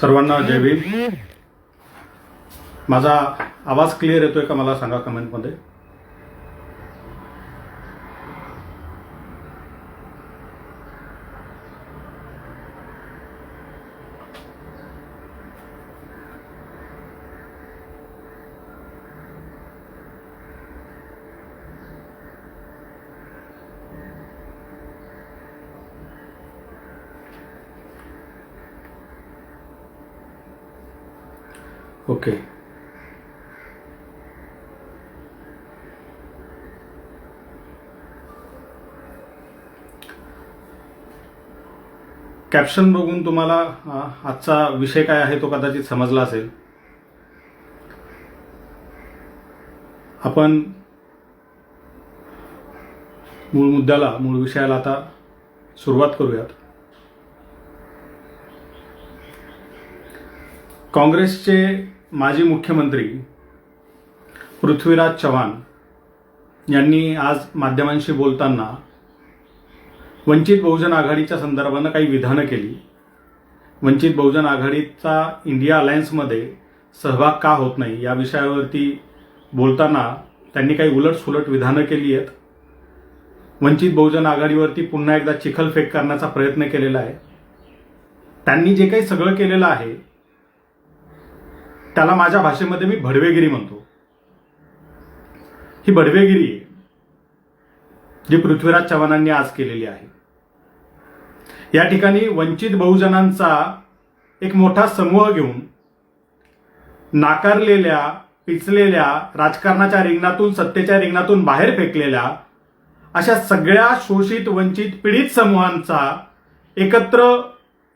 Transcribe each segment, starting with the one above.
सर्वांना जय भीम. माझा आवाज क्लिअर येतोय का मला सांगा कमेंटमध्ये ओके कॅप्शन बघून तुम्हाला आजचा विषय काय आहे तो कदाचित समजला असेल. आपण मूळ मुद्द्याला मूळ विषयाला आता सुरुवात करूयात. काँग्रेसचे माजी मुख्यमंत्री पृथ्वीराज चव्हाण यांनी आज माध्यमांशी बोलताना वंचित बहुजन आघाडीच्या संदर्भानं काही विधानं केली. वंचित बहुजन आघाडीचा इंडिया अलायन्समध्ये सहभाग का होत नाही या विषयावरती बोलताना त्यांनी काही उलटसुलट विधानं केली आहेत. वंचित बहुजन आघाडीवरती पुन्हा एकदा चिखलफेक करण्याचा प्रयत्न केलेला आहे. त्यांनी जे काही सगळं केलेलं आहे त्याला माझ्या भाषेमध्ये मी भडवेगिरी म्हणतो. ही भडवेगिरी आहे जी पृथ्वीराज चव्हाणांनी आज केलेली आहे. या ठिकाणी वंचित बहुजनांचा एक मोठा समूह घेऊन नाकारलेल्या पिचलेल्या राजकारणाच्या रिंगणातून सत्तेच्या रिंगणातून बाहेर फेकलेल्या अशा सगळ्या शोषित वंचित पीडित समूहांचा एकत्र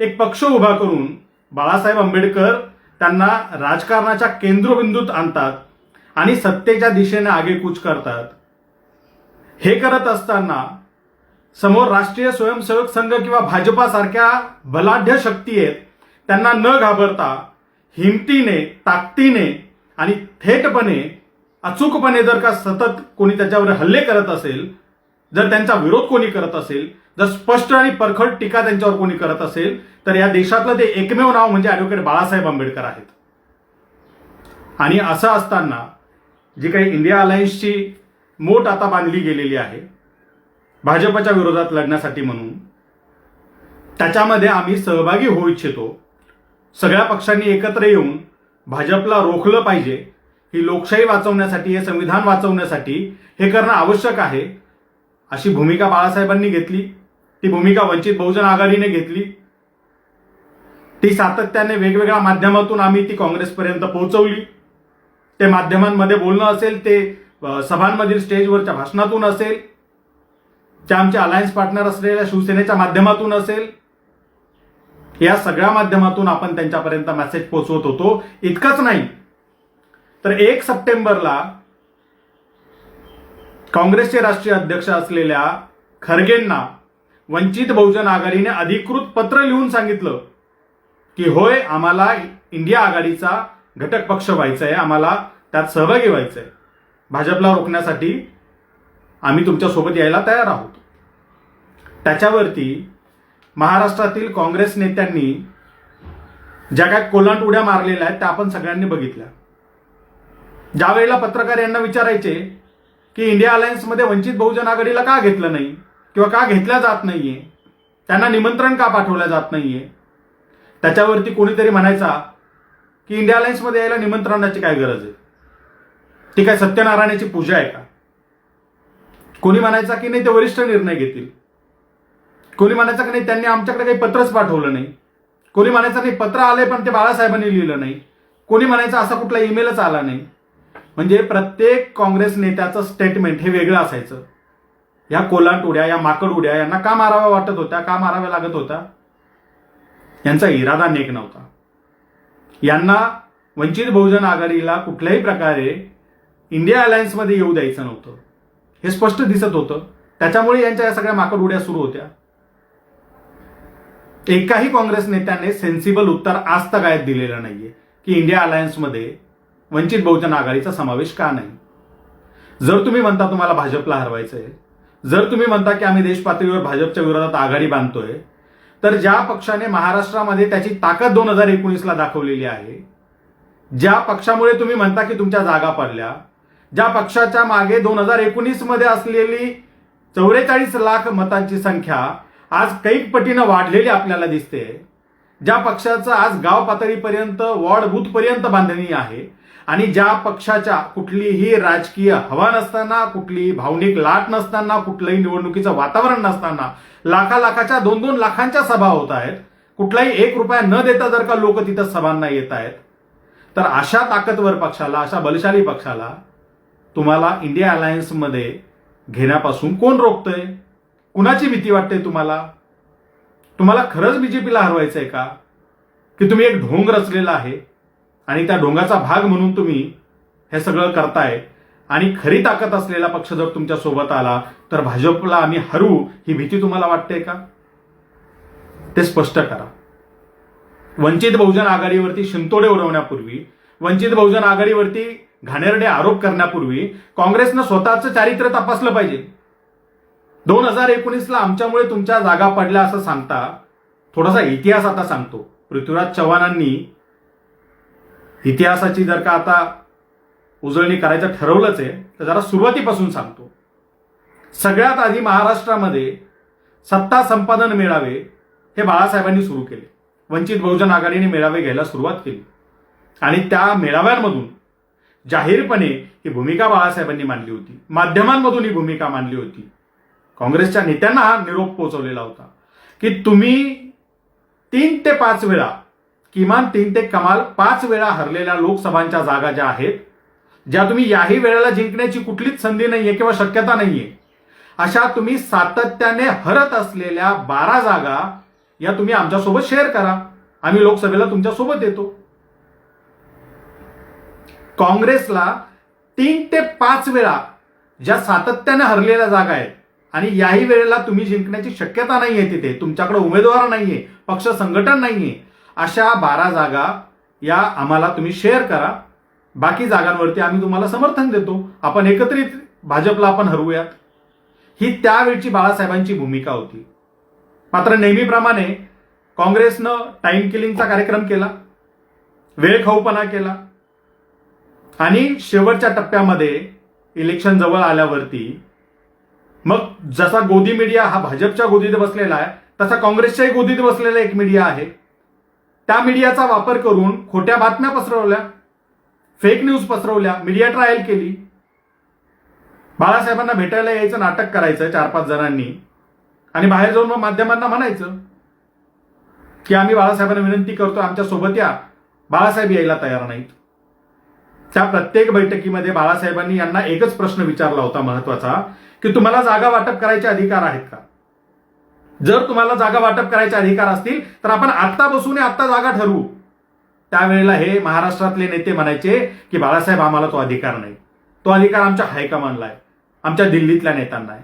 एक पक्ष उभा करून बाळासाहेब आंबेडकर त्यांना राजकारणाच्या केंद्रबिंदूत आणतात आणि सत्तेच्या दिशेने आगेकूच करतात. हे करत असताना समोर राष्ट्रीय स्वयंसेवक संघ किंवा भाजपासारख्या बलाढ्य शक्ती आहेत त्यांना न घाबरता हिमतीने ताकदीने आणि थेटपणे अचूकपणे जर का सतत कोणी त्याच्यावर हल्ले करत असेल जर त्यांचा विरोध कोणी करत असेल जर स्पष्ट आणि परखड टीका त्यांच्यावर कोणी करत असेल तर या देशातलं ते एकमेव नाव म्हणजे ॲडव्होकेट बाळासाहेब आंबेडकर आहेत. आणि असं असताना जी काही इंडिया अलायन्सची मोठ आता बांधली गेलेली आहे भाजपच्या विरोधात लढण्यासाठी म्हणून त्याच्यामध्ये आम्ही सहभागी होऊ इच्छितो. सगळ्या पक्षांनी एकत्र येऊन भाजपला रोखलं पाहिजे ही लोकशाही वाचवण्यासाठी हे संविधान वाचवण्यासाठी हे करणं आवश्यक आहे. अशी भूमिका बाळासाहेबांनी घेतली. ती भूमिका वंचित बहुजन आघाडीने घेतली. ती सातत्याने वेगवेगळ्या माध्यमातून आम्ही ती काँग्रेसपर्यंत पोहोचवली. ते माध्यमांमध्ये बोलणं असेल ते सभांमधील स्टेजवरच्या भाषणातून असेल त्या आमच्या अलायन्स पार्टनर असलेल्या शिवसेनेच्या माध्यमातून असेल या सगळ्या माध्यमातून आपण त्यांच्यापर्यंत मेसेज पोहोचवत होतो. इतकंच नाही. तर एक सप्टेंबरला काँग्रेसचे राष्ट्रीय अध्यक्ष असलेल्या खरगेंना वंचित बहुजन आघाडीने अधिकृत पत्र लिहून सांगितलं की होय आम्हाला इंडिया आघाडीचा घटक पक्ष व्हायचा आहे आम्हाला त्यात सहभागी व्हायचं आहे भाजपला रोखण्यासाठी आम्ही तुमच्यासोबत यायला तयार आहोत. त्याच्यावरती महाराष्ट्रातील काँग्रेस नेत्यांनी ज्या काय कोलांट उड्या मारलेल्या आहेत त्या आपण सगळ्यांनी बघितल्या. ज्या वेळेला पत्रकार यांना विचारायचे की इंडिया अलायन्समध्ये वंचित बहुजन आघाडीला का घेतलं नाही? किंवा का घेतल्या जात नाहीये? त्यांना निमंत्रण का पाठवलं जात नाहीये? त्याच्यावरती कोणीतरी म्हणायचा की इंडिया अलायन्समध्ये यायला निमंत्रणाची काय गरज आहे? ती काय सत्यनारायणाची पूजा आहे का? कोणी म्हणायचा की नाही ते वरिष्ठ निर्णय घेतील. कोणी म्हणायचं की नाही त्यांनी आमच्याकडे काही पत्रच पाठवलं नाही. कोणी म्हणायचं नाही पत्र आलंय पण ते बाळासाहेबांनी लिहिलं नाही. कोणी म्हणायचं असा कुठला ईमेलच आला नाही. म्हणजे प्रत्येक काँग्रेस नेत्याचं स्टेटमेंट हे वेगळं असायचं. या कोलांट उड्या या माकड उड्या यांना का माराव्या वाटत होत्या का माराव्या लागत होत्या? यांचा इरादा नेक नव्हता. यांना वंचित बहुजन आघाडीला कुठल्याही प्रकारे इंडिया अलायन्समध्ये येऊ द्यायचं नव्हतं. हे स्पष्ट दिसत होतं. त्याच्यामुळे यांच्या या सगळ्या माकड उड्या सुरू होत्या. एकाही काँग्रेस नेत्याने सेन्सिबल उत्तर आज तगायत दिलेलं नाहीये की इंडिया अलायन्समध्ये वंचित बहुजन आघाडीचा समावेश का नाही? जर तुम्ही म्हणता तुम्हाला भाजपला हरवायचं आहे जर तुम्ही म्हणता की आम्ही देश पातळीवर भाजपच्या विरोधात आघाडी बांधतोय तर ज्या पक्षाने महाराष्ट्रामध्ये त्याची ताकद दोन हजार एकोणीसला दाखवलेली आहे ज्या पक्षामुळे तुम्ही म्हणता की तुमच्या जागा पडल्या ज्या पक्षाच्या मागे दोन हजार एकोणीसमध्ये असलेली चौवेचाळीस लाख मतांची संख्या आज कैक पटीनं वाढलेली आपल्याला दिसते ज्या पक्षाचं आज गाव पातळीपर्यंत वॉर्ड बूथपर्यंत बांधणी आहे आणि ज्या पक्षाच्या कुठलीही राजकीय हवा नसताना कुठलीही भावनिक लाट नसताना कुठलंही निवडणुकीचं वातावरण नसताना लाखा लाखाच्या दोन दोन लाखांच्या सभा होत आहेत. कुठलाही एक रुपया न देता जर का लोक तिथं सभांना येत आहेत तर अशा ताकदवर पक्षाला अशा बलशाली पक्षाला तुम्हाला इंडिया अलायन्समध्ये घेण्यापासून कोण रोखतंय? कुणाची भीती वाटते तुम्हाला? तुम्हाला खरंच बीजेपीला हरवायचंय का? की तुम्ही एक ढोंग रचलेला आहे? आणि त्या ढोंगाचा भाग म्हणून तुम्ही हे सगळं करताय. आणि खरी ताकद असलेला पक्ष जर तुमच्यासोबत आला तर भाजपला आम्ही हरू ही भीती तुम्हाला वाटते का? ते स्पष्ट करा. वंचित बहुजन आघाडीवरती शिंतोडे उडवण्यापूर्वी वंचित बहुजन आघाडीवरती घाणेरडे आरोप करण्यापूर्वी काँग्रेसनं स्वतःचं चारित्र्य तपासलं पाहिजे. दोन हजार एकोणीसला आमच्यामुळे तुमच्या जागा पडल्या असं सांगता थोडासा इतिहास आता सांगतो. पृथ्वीराज चव्हाणांनी इतिहासाची जर का आता उजळणी करायचं ठरवलंच आहे तर जरा सुरुवातीपासून सांगतो. सगळ्यात आधी महाराष्ट्रामध्ये सत्ता संपादन मेळावे हे बाळासाहेबांनी सुरू केले. वंचित बहुजन आघाडीने मेळावे घ्यायला सुरुवात केली. आणि त्या मेळाव्यांमधून जाहीरपणे ही भूमिका बाळासाहेबांनी मांडली होती. माध्यमांमधून ही भूमिका मांडली होती. काँग्रेसच्या नेत्यांना हा निरोप पोहोचवलेला होता की तुम्ही तीन ते पाच वेळा किमान तीन ते कमाल पाच वेळा हरलेल्या लोकसभांच्या जागा ज्या आहेत ज्या तुम्ही याही वेळेला जिंकण्याची कुठलीच संधी नाहीये किंवा शक्यता नाहीये अशा तुम्ही सातत्याने हरत असलेल्या बारा जागा या तुम्ही आमच्यासोबत शेअर करा. आम्ही लोकसभेला तुमच्यासोबत येतो. काँग्रेसला तीन ते पाच वेळा ज्या सातत्याने हरलेल्या जागा आहेत आणि याही वेळेला तुम्ही जिंकण्याची शक्यता नाहीये तिथे तुमच्याकडे उमेदवार नाहीये पक्ष संघटन नाहीये अशा बारा जागा या आम्हाला तुम्ही शेअर करा. बाकी जागांवरती आम्ही तुम्हाला समर्थन देतो. आपण एकत्रित भाजपला आपण हरवूयात. ही त्यावेळची बाळासाहेबांची भूमिका होती. मात्र नेहमीप्रमाणे काँग्रेसनं टाइम किलिंगचा कार्यक्रम केला. वेळ खाऊपणा केला. आणि शेवटच्या टप्प्यामध्ये इलेक्शन जवळ आल्यावरती मग जसा गोदी मीडिया हा भाजपच्या गोदीत बसलेला आहे तसा काँग्रेसच्याही गोदीत बसलेला एक मीडिया आहे. त्या मीडियाचा वापर करून खोट्या बातम्या पसरवल्या फेक न्यूज पसरवल्या मीडिया ट्रायल केली. बाळासाहेबांना भेटायला यायचं नाटक करायचं चार पाच जणांनी. आणि बाहेर जाऊन मग माध्यमांना म्हणायचं की आम्ही बाळासाहेबांना विनंती करतो आमच्यासोबत या. बाळासाहेब यायला तयार नाहीत. त्या प्रत्येक बैठकीमध्ये बाळासाहेबांनी यांना एकच प्रश्न विचारला होता महत्त्वाचा की तुम्हाला जागा वाटप करायचे अधिकार आहेत का? जर तुम्हाला जागा वाटप करायचे अधिकार असतील तर आपण आत्ता बसून आत्ता जागा ठरवू. त्यावेळेला हे महाराष्ट्रातले नेते म्हणायचे की बाळासाहेब आम्हाला तो अधिकार नाही. तो अधिकार आमच्या हायकमांडला आहे. आमच्या दिल्लीतल्या नेत्यांना आहे.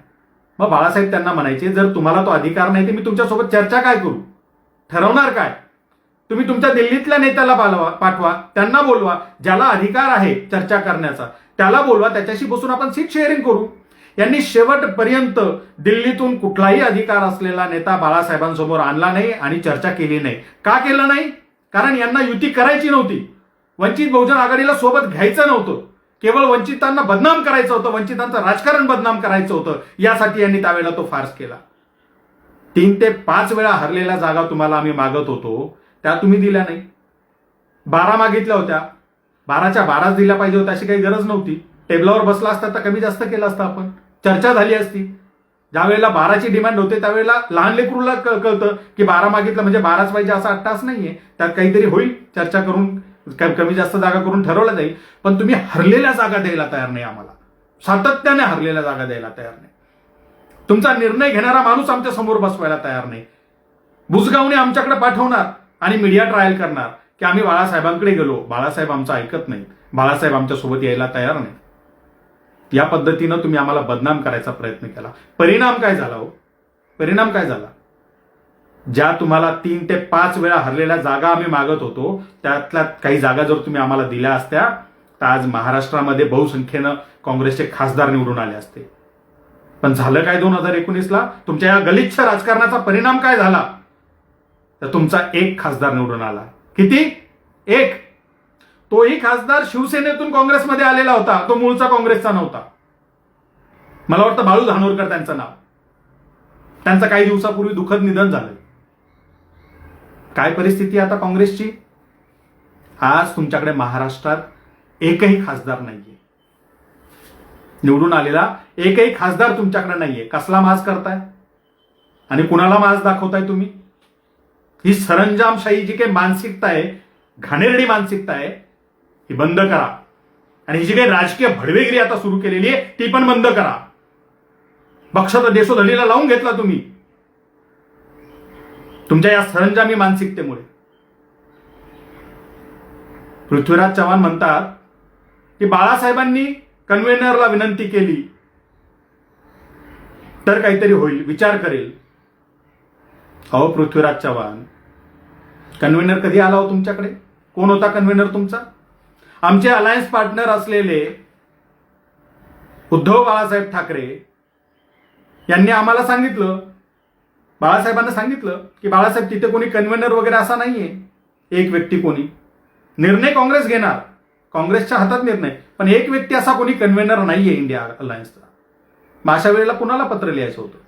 मग बाळासाहेब त्यांना म्हणायचे जर तुम्हाला तो अधिकार नाही तर मी तुमच्यासोबत चर्चा काय करू? ठरवणार काय? तुम्ही तुमच्या दिल्लीतल्या नेत्याला पालवा पाठवा त्यांना बोलवा ज्याला अधिकार आहे चर्चा करण्याचा. त्याला बोलवा त्याच्याशी बसून आपण सीट शेअरिंग करू. यांनी शेवटपर्यंत दिल्लीतून कुठलाही अधिकार असलेला नेता बाळासाहेबांसमोर आणला नाही आणि चर्चा केली नाही. का केलं नाही? कारण यांना युती करायची नव्हती. वंचित बहुजन आघाडीला सोबत घ्यायचं नव्हतं. केवळ वंचितांना बदनाम करायचं होतं वंचितांचं राजकारण बदनाम करायचं होतं यासाठी यांनी त्यावेळेला तो फार्स केला. तीन ते पाच वेळा हरलेल्या जागा तुम्हाला आम्ही मागत होतो त्या तुम्ही दिल्या नाही. बारा मागितल्या होत्या. बाराच्या बाराच दिल्या पाहिजे होत्या अशी काही गरज नव्हती. टेबलावर बसला असता तर कमी जास्त केलं असतं आपण. चर्चा झाली असती. ज्या वेळेला बाराची डिमांड होते त्यावेळेला लहान लेकरूला कळतं की बारा मागितलं म्हणजे बाराच पाहिजे असा अट्टास नाहीये. त्यात काहीतरी होईल. चर्चा करून कमी जास्त जागा करून ठरवलं जाईल. पण तुम्ही हरलेल्या जागा द्यायला तयार नाही आम्हाला. सातत्याने हरलेल्या जागा द्यायला तयार नाही. तुमचा निर्णय घेणारा माणूस आमच्यासमोर बसवायला तयार नाही. बुजगावने आमच्याकडे पाठवणार आणि मीडिया ट्रायल करणार की आम्ही बाळासाहेबांकडे गेलो. बाळासाहेब आमचं ऐकत नाही बाळासाहेब आमच्यासोबत यायला तयार नाही या पद्धतीनं तुम्ही आम्हाला बदनाम करायचा प्रयत्न केला. परिणाम काय झाला हो? परिणाम काय झाला? ज्या तुम्हाला तीन ते पाच वेळा हरलेल्या जागा आम्ही मागत होतो त्यातल्या काही जागा जर तुम्ही आम्हाला दिल्या असत्या तर आज महाराष्ट्रामध्ये बहुसंख्येनं काँग्रेसचे खासदार निवडून आले असते. पण झालं काय दोन हजार एकोणीसला? तुमच्या या गलिच्छ राजकारणाचा परिणाम काय झाला? तर तुमचा एक खासदार निवडून आला. किती? एक. तोही खासदार शिवसेनेतून काँग्रेसमध्ये आलेला होता. तो मूळचा काँग्रेसचा नव्हता. मला वाटतं बाळू धानोरकर त्यांचं नाव. त्यांचं काही दिवसापूर्वी दुःखद निधन झालं. काय परिस्थिती आता काँग्रेसची? आज तुमच्याकडे महाराष्ट्रात एकही खासदार नाहीये. निवडून आलेला एकही खासदार तुमच्याकडे नाहीये. कसला माज करताय? आणि कुणाला माज दाखवताय तुम्ही? ही सरंजामशाही जी काही मानसिकता आहे घाणेरडी मानसिकता आहे ही बंद करा. आणि ही जी काही राजकीय भडवेगिरी आता सुरू केलेली आहे ती पण बंद करा. पक्षाचा देशोधडीला लावून घेतला तुम्ही. तुमच्या या सरंजामी मानसिकतेमुळे. पृथ्वीराज चव्हाण म्हणतात की बाळासाहेबांनी कन्व्हेनरला विनंती केली. तर काहीतरी होईल विचार करेल. अहो पृथ्वीराज चव्हाण कन्व्हेनर कधी आला हो तुमच्याकडे? कोण होता कन्व्हेनर तुमचा? आमचे अलायन्स पार्टनर असलेले उद्धव बाळासाहेब ठाकरे यांनी आम्हाला सांगितलं बाळासाहेबांना सांगितलं की बाळासाहेब तिथे कोणी कन्व्हेनर वगैरे असा नाहीये. एक व्यक्ती कोणी. निर्णय काँग्रेस घेणार. काँग्रेसच्या हातात निर्णय. पण एक व्यक्ती असा कोणी कन्व्हेनर नाहीये इंडिया अलायन्सचा. मग अशा वेळेला कुणाला पत्र लिहायचं होतं?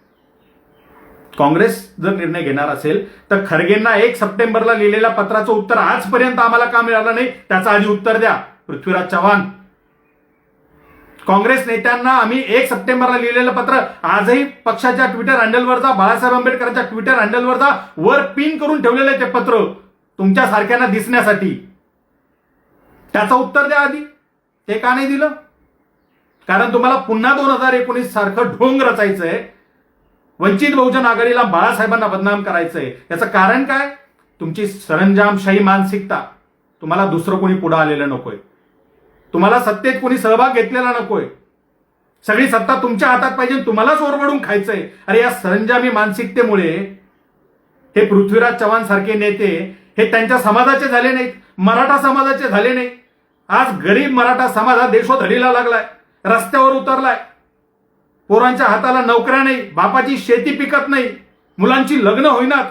काँग्रेस जर निर्णय घेणार असेल तर खरगेंना एक सप्टेंबरला लिहिलेल्या पत्राचं उत्तर आजपर्यंत आम्हाला का मिळालं नाही त्याचं आधी उत्तर द्या. पृथ्वीराज चव्हाण. काँग्रेस नेत्यांना आम्ही एक सप्टेंबरला लिहिलेलं पत्र आजही पक्षाच्या ट्विटर हँडलवर जा बाळासाहेब आंबेडकरांच्या ट्विटर हँडलवर जा वर पिन करून ठेवलेलं आहे ते पत्र तुमच्या सारख्यांना दिसण्यासाठी. त्याचं उत्तर द्या आधी. ते का नाही दिलं? कारण तुम्हाला पुन्हा दोन हजार एकोणीस सारखं ढोंग रचायचंय. वंचित बहुजन आघाडीला बाळासाहेबांना बदनाम करायचंय. याचं कारण काय? तुमची सरंजामशाही मानसिकता. तुम्हाला दुसरं कोणी पुढे आलेलं नकोय. तुम्हाला सत्तेत कोणी सहभाग घेतलेला नकोय. सगळी सत्ता तुमच्या हातात पाहिजे तुम्हालाच ओरबडून खायचंय. अरे या सरंजामी मानसिकतेमुळे हे पृथ्वीराज चव्हाण सारखे नेते हे त्यांच्या समाजाचे झाले नाहीत. मराठा समाजाचे झाले नाही आज गरीब मराठा समाज हा देशोधडीला लागलाय. रस्त्यावर उतरलाय. पोरांच्या हाताला नोकऱ्या नाही बापाची शेती पिकत नाही मुलांची लग्न होईनात.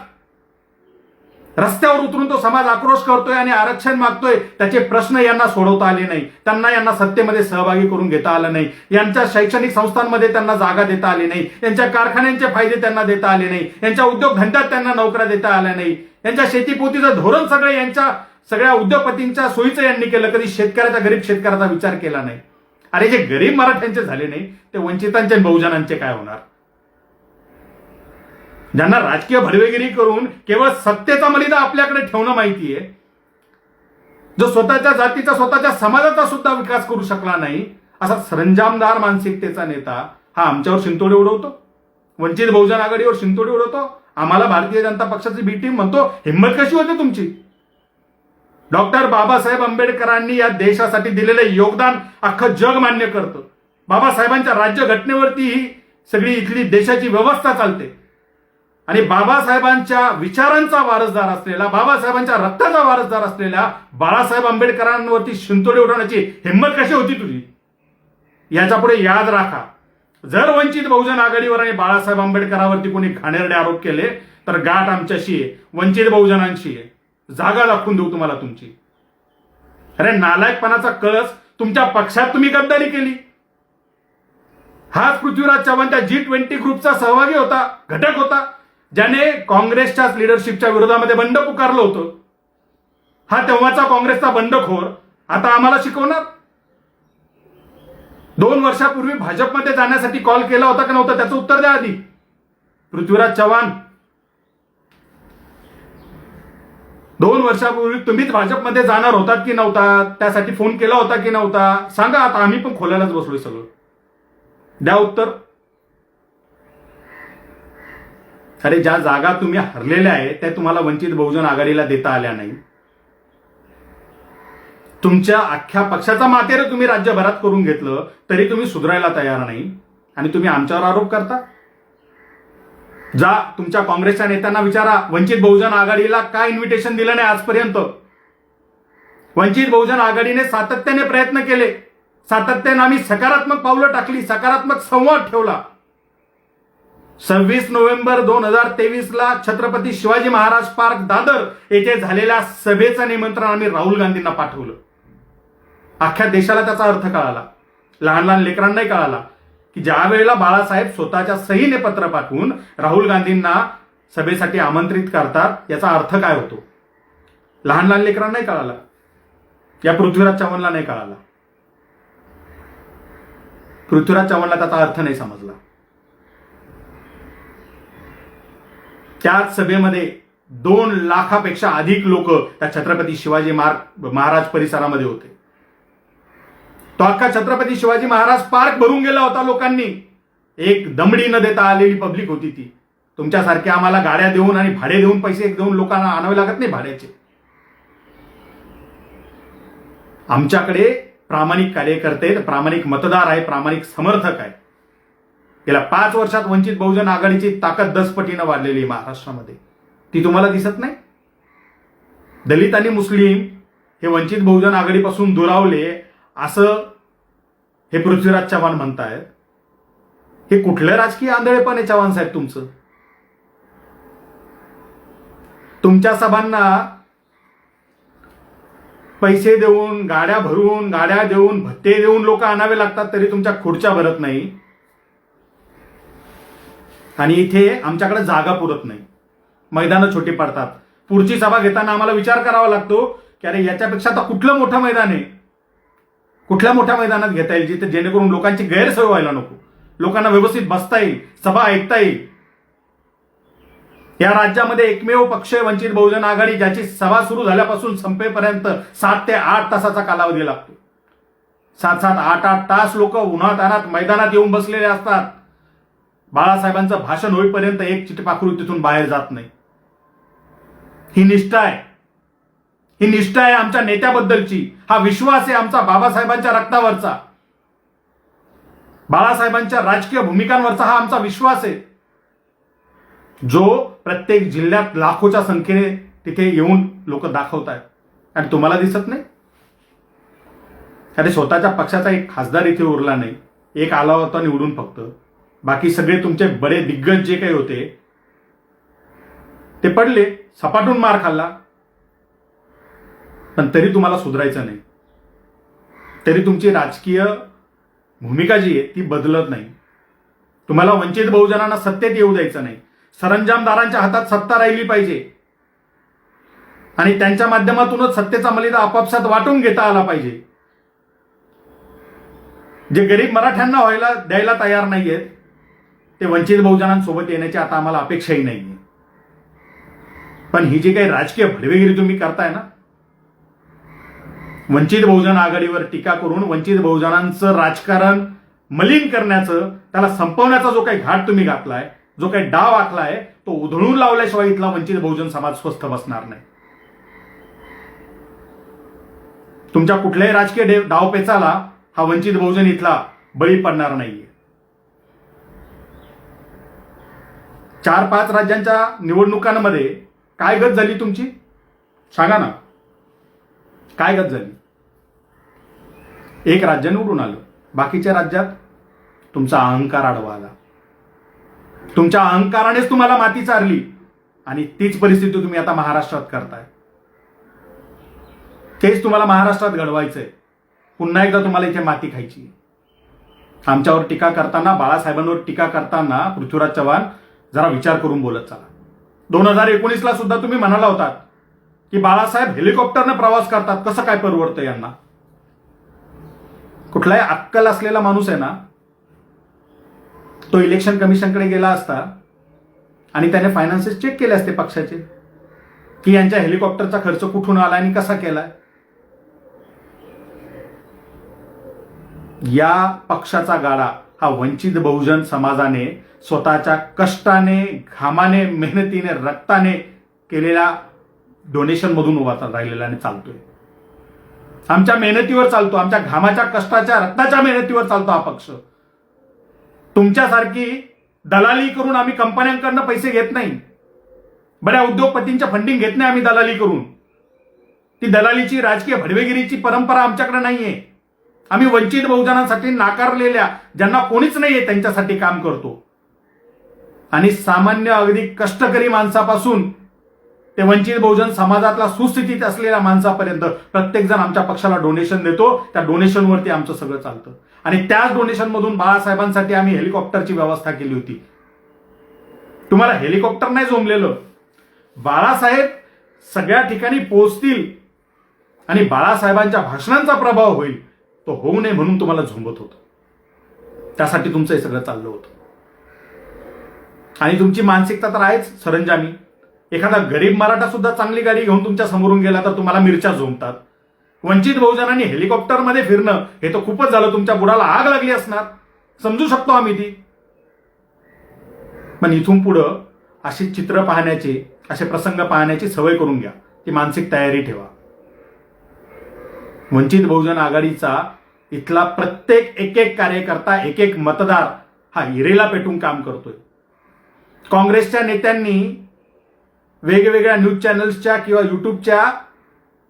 रस्त्यावर उतरून तो समाज आक्रोश करतोय आणि आरक्षण मागतोय त्याचे प्रश्न यांना सोडवता आले नाही. त्यांना यांना सत्तेमध्ये सहभागी करून घेता आलं नाही. यांच्या शैक्षणिक संस्थांमध्ये त्यांना जागा देता आली नाही. यांच्या कारखान्यांचे फायदे त्यांना देता आले नाही. यांच्या उद्योगधंद्यात त्यांना नोकऱ्या देता आल्या नाही. यांच्या शेतीपोतीचं धोरण सगळं यांच्या सगळ्या उद्योगपतींच्या सोयीचं यांनी केलं कधी शेतकऱ्याचा गरीब शेतकऱ्याचा विचार केला नाही. अरे जे गरीब मराठ्यांचे झाले नाही ते वंचितांचे आणि बहुजनांचे काय होणार? ज्यांना राजकीय भडवेगिरी करून केवळ सत्तेचा मलिदा आपल्याकडे ठेवणं माहितीये जो स्वतःच्या जातीचा स्वतःच्या समाजाचा सुद्धा विकास करू शकला नाही असा सरंजामदार मानसिकतेचा नेता हा आमच्यावर शिंतोडे उडवतो. वंचित बहुजन आघाडीवर शिंतोडे उडवतो. आम्हाला भारतीय जनता पक्षाची बी टीम म्हणतो हिंमत कशी होती तुमची? डॉक्टर बाबासाहेब आंबेडकरांनी या देशासाठी दिलेलं योगदान अख्खं जग मान्य करतं. बाबासाहेबांच्या राज्यघटनेवरती ही सगळी इथली देशाची व्यवस्था चालते. आणि बाबासाहेबांच्या विचारांचा वारसदार असलेला बाबासाहेबांच्या रक्ताचा वारसदार असलेल्या बाळासाहेब आंबेडकरांवरती शिंतोडे उडवण्याची हिंमत कशी होती तुझी? याच्यापुढे याद राखा. जर वंचित बहुजन आघाडीवर आणि बाळासाहेब आंबेडकरांवरती कोणी घाणेरडे आरोप केले तर गाठ आमच्याशी आहे. वंचित बहुजनांशी आहे. जागा दाखवून देऊ तुम्हाला तुमची. अरे नालायकपणाचा कळस तुमच्या पक्षात तुम्ही गद्दारी केली. हाच पृथ्वीराज चव्हाण त्या जी ट्वेंटी ग्रुपचा सहभागी होता घटक होता ज्याने काँग्रेसच्याच लिडरशिपच्या विरोधामध्ये बंड पुकारलं होतं. हा तेव्हाचा काँग्रेसचा बंडखोर आता आम्हाला शिकवणार? दोन वर्षापूर्वी भाजपमध्ये जाण्यासाठी कॉल केला होता का नव्हता? त्याचं उत्तर द्या आधी. पृथ्वीराज चव्हाण दोन वर्षापूर्वी तुम्हीच भाजपमध्ये जाणार होतात की नव्हता? त्यासाठी फोन केला होता की नव्हता? सांगा आता आम्ही पण खोलायलाच बसलोय सगळं. द्या उत्तर. अरे ज्या जागा तुम्ही हरलेल्या आहे त्या तुम्हाला वंचित बहुजन आघाडीला देता आल्या नाही. तुमच्या अख्ख्या पक्षाचा मातेर तुम्ही राज्यभरात करून घेतलं तरी तुम्ही सुधारायला तयार नाही. आणि तुम्ही आमच्यावर आरोप करता? जा तुमच्या काँग्रेसच्या नेत्यांना विचारा. वंचित बहुजन आघाडीला काय इन्व्हिटेशन दिलं नाही आजपर्यंत? वंचित बहुजन आघाडीने सातत्याने प्रयत्न केले. सातत्याने आम्ही सकारात्मक पावलं टाकली सकारात्मक संवाद ठेवला. सव्वीस नोव्हेंबर दोन हजार तेवीस ला छत्रपती शिवाजी महाराज पार्क दादर येथे झालेल्या सभेचं निमंत्रण आम्ही राहुल गांधींना पाठवलं. अख्ख्या देशाला त्याचा अर्थ कळाला. लहान लहान लेकरांनाही कळाला. की ज्या वेळेला बाळासाहेब स्वतःच्या सहीने पत्र पाठवून राहुल गांधींना सभेसाठी आमंत्रित करतात याचा अर्थ काय होतो? लहान लहान लेकरांनाही कळाला. या पृथ्वीराज चव्हाणला नाही कळाला. पृथ्वीराज चव्हाणला त्याचा अर्थ नाही समजला. त्याच सभेमध्ये दोन लाखापेक्षा अधिक लोक त्या छत्रपती शिवाजी महार- महाराज परिसरामध्ये होते. तो अख्खा छत्रपती शिवाजी महाराज पार्क भरून गेला होता लोकांनी. एक दमडी न देता आलेली पब्लिक होती ती. तुमच्यासारखे आम्हाला गाड्या देऊन आणि भाडे देऊन पैसे देऊन लोकांना आणावे लागत नाही भाड्याचे. आमच्याकडे प्रामाणिक कार्यकर्ते प्रामाणिक मतदार आहे प्रामाणिक समर्थक आहे. गेल्या पाच वर्षात वंचित बहुजन आघाडीची ताकद दसपटीनं वाढलेली आहे महाराष्ट्रामध्ये. ती तुम्हाला दिसत नाही? दलित आणि मुस्लिम हे वंचित बहुजन आघाडीपासून दुरावले असं हे पृथ्वीराज चव्हाण म्हणतायत. हे कुठलं राजकीय आंधळेपण आहे चव्हाण साहेब तुमचं? तुमच्या सभांना पैसे देऊन गाड्या भरून गाड्या देऊन भत्ते देऊन लोक आणावे लागतात तरी तुमच्या खुर्च्या भरत नाही. आणि इथे आमच्याकडे जागा पुरत नाही. मैदानं छोटी पडतात. पुढची सभा घेताना आम्हाला विचार करावा लागतो की अरे याच्यापेक्षा आता कुठलं मोठं मैदान आहे? कुठल्या मोठ्या मैदानात घेता येईल जिथे जेणेकरून लोकांची गैरसोय व्हायला नको? लोकांना व्यवस्थित बसता येईल सभा ऐकता येईल. या राज्यामध्ये एकमेव पक्ष वंचित बहुजन आघाडी ज्याची सभा सुरू झाल्यापासून संपेपर्यंत सात ते आठ तासाचा कालावधी लागतो. सात सात आठ आठ तास लोक उन्हात अनात मैदानात येऊन बसलेले असतात. बाळासाहेबांचं भाषण होईपर्यंत एक चिटपाखरू तिथून बाहेर जात नाही. ही निष्ठा आहे. ही निष्ठा आहे आमच्या नेत्याबद्दलची. हा विश्वास आहे आमचा बाबासाहेबांच्या रक्तावरचा. बाळासाहेबांच्या राजकीय भूमिकांवरचा हा आमचा विश्वास आहे. जो प्रत्येक जिल्ह्यात लाखोच्या संख्येने तिथे येऊन लोक दाखवत आहेत आणि तुम्हाला दिसत नाही? अरे स्वतःच्या पक्षाचा एक खासदार इथे उरला नाही. एक आला होता निवडून फक्त. बाकी सगळे तुमचे बडे दिग्गज जे काही होते ते पडले सपाटून मार खाल्ला. पण तरी तुम्हाला सुधारायचं नाही. तरी तुमची राजकीय भूमिका जी आहे ती बदलत नाही. तुम्हाला वंचित बहुजनांना सत्तेत येऊ द्यायचं नाही. सरंजामदारांच्या हातात सत्ता राहिली पाहिजे. आणि त्यांच्या माध्यमातूनच सत्तेचा मलिदा आपापसात वाटून घेता आला पाहिजे. जे गरीब मराठ्यांना व्हायला द्यायला तयार नाहीयेत ते वंचित बहुजनांसोबत येण्याची आता आम्हाला अपेक्षाही नाहीये. पण ही जी काही राजकीय भडवेगिरी तुम्ही करताय ना वंचित बहुजन आघाडीवर टीका करून वंचित बहुजनांचं राजकारण मलिन करण्याचं त्याला संपवण्याचा जो काही घाट तुम्ही घातलाय जो काही डाव आखलाय तो उधळून लावल्याशिवाय इथला वंचित बहुजन समाज स्वस्थ बसणार नाही. तुमच्या कुठल्याही राजकीय डाव डावपेचाला हा वंचित बहुजन इथला बळी पडणार नाहीये. चार पाच राज्यांच्या निवडणुकांमध्ये काय गत झाली तुमची? सांगा ना. काय गत झाली? एक राज्य निवडून आलं. बाकीच्या राज्यात तुमचा अहंकार आडवा आला. तुमच्या अहंकारानेच तुम्हाला माती चारली. आणि तीच परिस्थिती तुम्ही आता महाराष्ट्रात करताय. तेच तुम्हाला महाराष्ट्रात घडवायचंय. पुन्हा एकदा तुम्हाला इथे माती खायची. आमच्यावर टीका करताना बाळासाहेबांवर टीका करताना पृथ्वीराज चव्हाण जरा विचार करून बोलत चला. दोन हजार एकोणीसला सुद्धा तुम्ही म्हणाला होतात की बाळासाहेब हेलिकॉप्टरने प्रवास करतात. कसं काय परवडतं यांना? कुठलाही अक्कल असलेला माणूस आहे ना तो इलेक्शन कमिशनकडे गेला असता आणि त्याने फायनान्सेस चेक केले असते पक्षाचे की यांच्या हेलिकॉप्टरचा खर्च कुठून आला आणि कसा केला. या पक्षाचा गाडा हा वंचित बहुजन समाजाने स्वतःच्या कष्टाने घामाने मेहनतीने रक्ताने केलेल्या डोनेशनमधून उभा राहिलेला आणि चालतोय. आमच्या मेहनतीवर चालतो आमच्या घामाच्या कष्टाच्या रक्ताच्या मेहनतीवर चालतो हा पक्ष. तुमच्यासारखी दलाली करून आम्ही कंपन्यांकडनं पैसे घेत नाही. बऱ्या उद्योगपतींच्या फंडिंग घेत नाही आम्ही दलाली करून. ती दलालीची राजकीय भडवेगिरीची परंपरा आमच्याकडे नाहीये. आम्ही वंचित बहुजनांसाठी नाकारलेल्या ज्यांना कोणीच नाहीये त्यांच्यासाठी काम करतो. आणि सामान्य अगदी कष्टकरी माणसापासून ते वंचित बहुजन समाजातला सुस्थितीत असलेल्या माणसापर्यंत प्रत्येक जण आमच्या पक्षाला डोनेशन देतो. त्या डोनेशनवरती आमचं सगळं चालतं. आणि त्याच डोनेशनमधून बाळासाहेबांसाठी आम्ही हेलिकॉप्टरची व्यवस्था केली होती. तुम्हाला हेलिकॉप्टर नाही जोमलेलं. बाळासाहेब सगळ्या ठिकाणी पोहोचतील आणि बाळासाहेबांच्या भाषणांचा प्रभाव होईल. तो होऊ नये म्हणून तुम्हाला झोंबत होतं. त्यासाठी तुमचं हे सगळं चाललं होतं. आणि तुमची मानसिकता तर आहेच सरंजामी. एखादा गरीब मराठा सुद्धा चांगली गाडी घेऊन तुमच्या समोरून गेला तर तुम्हाला मिरच्या झोमतात वंचित बहुजनांनी हेलिकॉप्टरमध्ये फिरणं हे तर खूपच झालं. तुमच्या बुडाला आग लागली असणार. समजू शकतो आम्ही ती. पण इथून पुढं अशी चित्र पाहण्याची असे प्रसंग पाहण्याची सवय करून घ्या. ती मानसिक तयारी ठेवा. वंचित बहुजन आघाडीचा इथला प्रत्येक एक एक कार्यकर्ता एक एक मतदार हा हिरेला पेटून काम करतोय. काँग्रेसच्या नेत्यांनी वेगवेगळ्या न्यूज चॅनल्सच्या किंवा युट्यूबच्या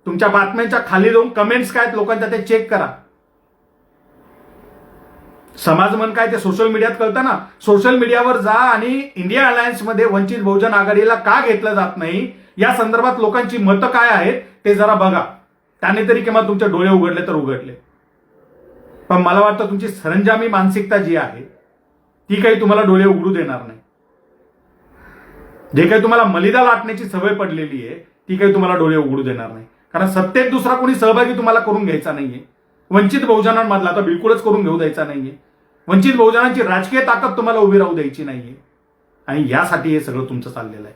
तुमच्या बातम्यांच्या खाली जाऊन कमेंट्स काय आहेत लोकांच्या ते चेक करा. समाज मन काय ते सोशल मीडियात कळतं ना सोशल मीडियावर जा आणि इंडिया अलायन्समध्ये वंचित बहुजन आघाडीला का घेतलं जात नाही? या संदर्भात लोकांची मतं काय आहेत ते जरा बघा. त्याने तरी किंवा तुमचे डोळे उघडले तर उघडले. पण मला वाटतं तुमची सरंजामी मानसिकता जी आहे ती काही तुम्हाला डोळे उघडू देणार नाही. जे काही तुम्हाला मलिदा लाटण्याची सवय पडलेली आहे ती काही तुम्हाला डोळे उघडू देणार नाही. कारण सत्तेत दुसरा कोणी सहभागी तुम्हाला करून घ्यायचा नाहीये. वंचित बहुजनांमधला तर बिलकुलच करून घेऊ द्यायचा नाहीये. वंचित बहुजनांची राजकीय ताकद तुम्हाला उभी राहू द्यायची नाहीये. आणि यासाठी हे सगळं तुमचं चाललेलं आहे.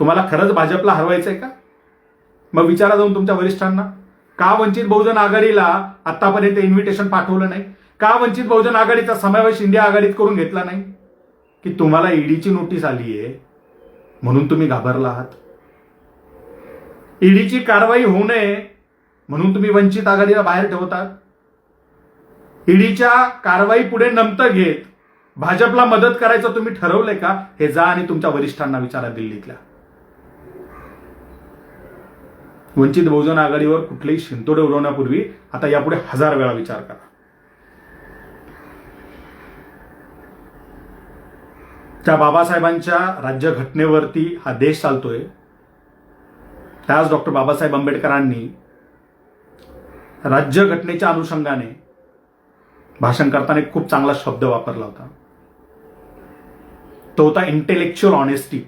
तुम्हाला खरंच भाजपला हरवायचं आहे का? मग विचारा जाऊन तुमच्या वरिष्ठांना. का वंचित बहुजन आघाडीला आतापर्यंत इन्व्हिटेशन पाठवलं नाही? का वंचित बहुजन आघाडीचा समावेश इंडिया आघाडीत करून घेतला नाही? की तुम्हाला ईडीची नोटीस आली आहे म्हणून तुम्ही घाबरला आहात. ईडीची कारवाई होऊ नये म्हणून तुम्ही वंचित आघाडीला बाहेर ठेवतात ईडीच्या कारवाई पुढे नमतं घेत भाजपला मदत करायचं तुम्ही ठरवलंय का? हे जा आणि तुमच्या वरिष्ठांना विचारा दिल्लीतल्या. वंचित बहुजन आघाडीवर कुठलेही शिंतोडे उडवण्यापूर्वी आता यापुढे हजार वेळा विचार करा. त्या बाबासाहेबांच्या राज्यघटनेवरती हा देश चालतोय. त्याच डॉक्टर बाबासाहेब आंबेडकरांनी राज्यघटनेच्या अनुषंगाने भाषण करताना एक खूप चांगला शब्द वापरला होता. तो होता इंटेलेक्च्युअल ऑनेस्टी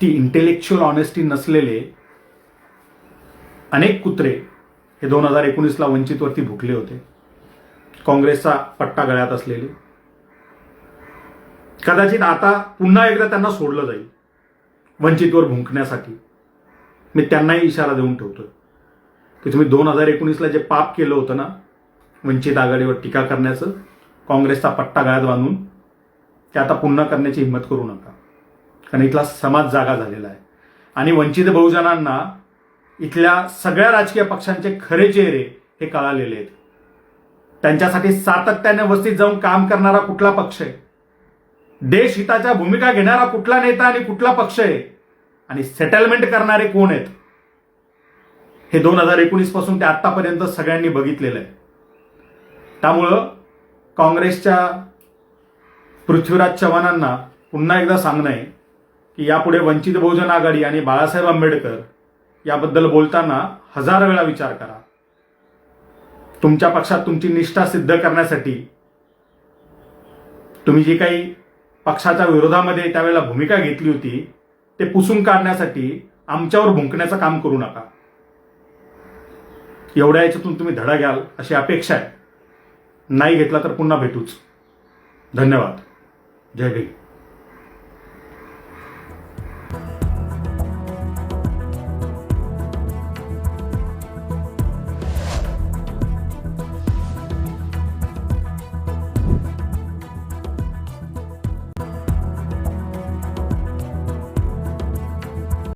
ती इंटेलेक्च्युअल ऑनेस्टी नसलेले अनेक कुत्रे हे दोन हजार एकोणीसला वंचितवरती भुकले होते. काँग्रेसचा पट्टा गळ्यात असलेले. कदाचित आता पुन्हा एकदा त्यांना सोडलं जाईल वंचितवर भुंकण्यासाठी. मी त्यांनाही इशारा देऊन ठेवतो की तुम्ही दोन हजार एकोणीसला जे पाप केलं होतं ना वंचित आघाडीवर टीका करण्याचं काँग्रेसचा पट्टा गळ्यात बांधून ते आता पुन्हा करण्याची हिंमत करू नका. कारण इथला समाज जागा झालेला आहे. आणि वंचित बहुजनांना इथल्या सगळ्या राजकीय पक्षांचे खरे चेहरे हे कळालेले आहेत. त्यांच्यासाठी सातत्याने वस्तीत जाऊन काम करणारा कुठला पक्ष आहे? देश हिताच्या भूमिका घेणारा कुठला नेता आणि कुठला पक्ष आहे? आणि सेटलमेंट करणारे कोण आहेत? हे दोन हजार एकोणीसपासून ते आतापर्यंत सगळ्यांनी बघितलेलं आहे. त्यामुळं काँग्रेसच्या पृथ्वीराज चव्हाणांना पुन्हा एकदा सांगणं आहे की यापुढे वंचित बहुजन आघाडी आणि बाळासाहेब आंबेडकर याबद्दल बोलताना हजार वेळा विचार करा. तुमच्या पक्षात तुमची निष्ठा सिद्ध करण्यासाठी तुम्ही जी काही पक्षाच्या विरोधामध्ये त्यावेळेला भूमिका घेतली होती ते पुसून काढण्यासाठी आमच्यावर भुंकण्याचं काम करू नका. एवढ्या याच्यातून तुम्ही धडा घ्याल अशी अपेक्षा आहे. नाही घेतला तर पुन्हा भेटूच. धन्यवाद. जय भीम.